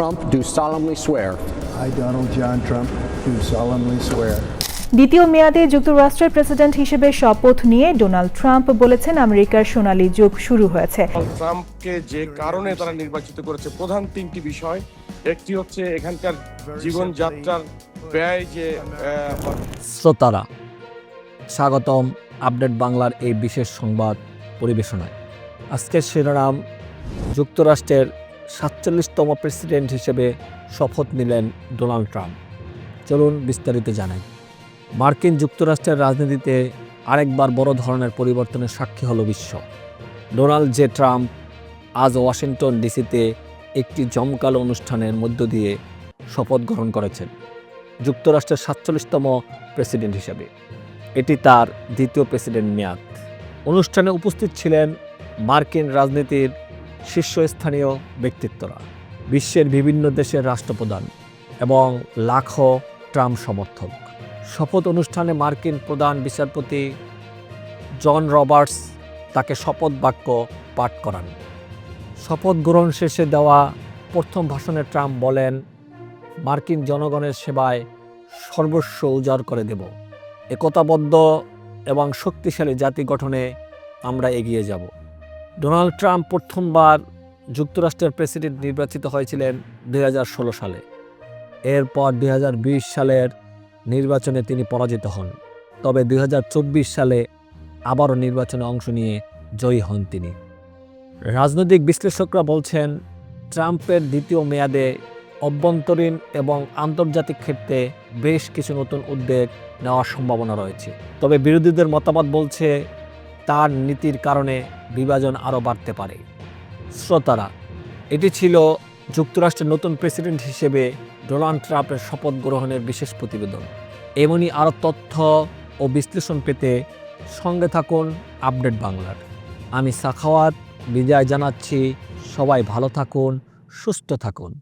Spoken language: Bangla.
Trump, do solemnly swear. I, Donald John Trump, do solemnly swear. দ্বিতীয় মেয়াদে যুক্তরাষ্ট্রের প্রেসিডেন্ট হিসেবে শপথ নিয়ে ডোনাল্ড ট্রাম্প বলেছেন আমেরিকার সোনালী যুগ শুরু হয়েছে। ট্রাম্পকে যে কারণে তারা নির্বাচিত করেছে প্রধান তিনটি বিষয়। একটি হচ্ছে এখানকার জীবনযাত্রার ব্যয় যে শ্রোতারা স্বাগতম আপডেট বাংলার এই বিশেষ সংবাদ পরিবেশনায়। আজকের শিরোনাম যুক্তরাষ্ট্রের সাতচল্লিশতম প্রেসিডেন্ট হিসেবে শপথ নিলেন ডোনাল্ড ট্রাম্প। চলুন বিস্তারিত জানাই। মার্কিন যুক্তরাষ্ট্রের রাজনীতিতে আরেকবার বড় ধরনের পরিবর্তনের সাক্ষী হলো বিশ্ব। ডোনাল্ড জে ট্রাম্প আজ ওয়াশিংটন ডিসিতে একটি জমকালো অনুষ্ঠানের মধ্য দিয়ে শপথ গ্রহণ করেছেন। যুক্তরাষ্ট্রের সাতচল্লিশতম প্রেসিডেন্ট হিসেবে। এটি তার দ্বিতীয় প্রেসিডেন্ট মেয়াদ। অনুষ্ঠানে উপস্থিত ছিলেন মার্কিন রাজনীতির শীর্ষস্থানীয় ব্যক্তিত্বরা, বিশ্বের বিভিন্ন দেশের রাষ্ট্রপ্রধান এবং লাখো ট্রাম্প সমর্থক। শপথ অনুষ্ঠানে মার্কিন প্রধান বিচারপতি জন রবার্টস তাকে শপথ বাক্য পাঠ করান। শপথ গ্রহণ শেষে দেওয়া প্রথম ভাষণে ট্রাম্প বলেন, মার্কিন জনগণের সেবায় সর্বস্ব উজাড় করে দেব। একতাবদ্ধ এবং শক্তিশালী জাতি গঠনে আমরা এগিয়ে যাব। ডোনাল্ড ট্রাম্প প্রথমবার যুক্তরাষ্ট্রের প্রেসিডেন্ট নির্বাচিত হয়েছিলেন দু হাজার ষোলো সালে। এরপর দুই হাজার বিশ সালের নির্বাচনে তিনি পরাজিত হন। তবে দুই হাজার চব্বিশ সালে আবারও নির্বাচনে অংশ নিয়ে জয়ী হন তিনি। রাজনৈতিক বিশ্লেষকরা বলছেন, ট্রাম্পের দ্বিতীয় মেয়াদে অভ্যন্তরীণ এবং আন্তর্জাতিক ক্ষেত্রে বেশ কিছু নতুন উদ্যোগ নেওয়ার সম্ভাবনা রয়েছে। তবে বিরোধীদের মতামত বলছে, তার নীতির কারণে বিভাজন আরও বাড়তে পারে। শ্রোতারা, এটি ছিল যুক্তরাষ্ট্রের নতুন প্রেসিডেন্ট হিসেবে ডোনাল্ড ট্রাম্পের শপথ গ্রহণের বিশেষ প্রতিবেদন। এমনই আরও তথ্য ও বিশ্লেষণ পেতে সঙ্গে থাকুন আপডেট বাংলার। আমি সাখাওয়াত বিজয় জানাচ্ছি। সবাই ভালো থাকুন, সুস্থ থাকুন।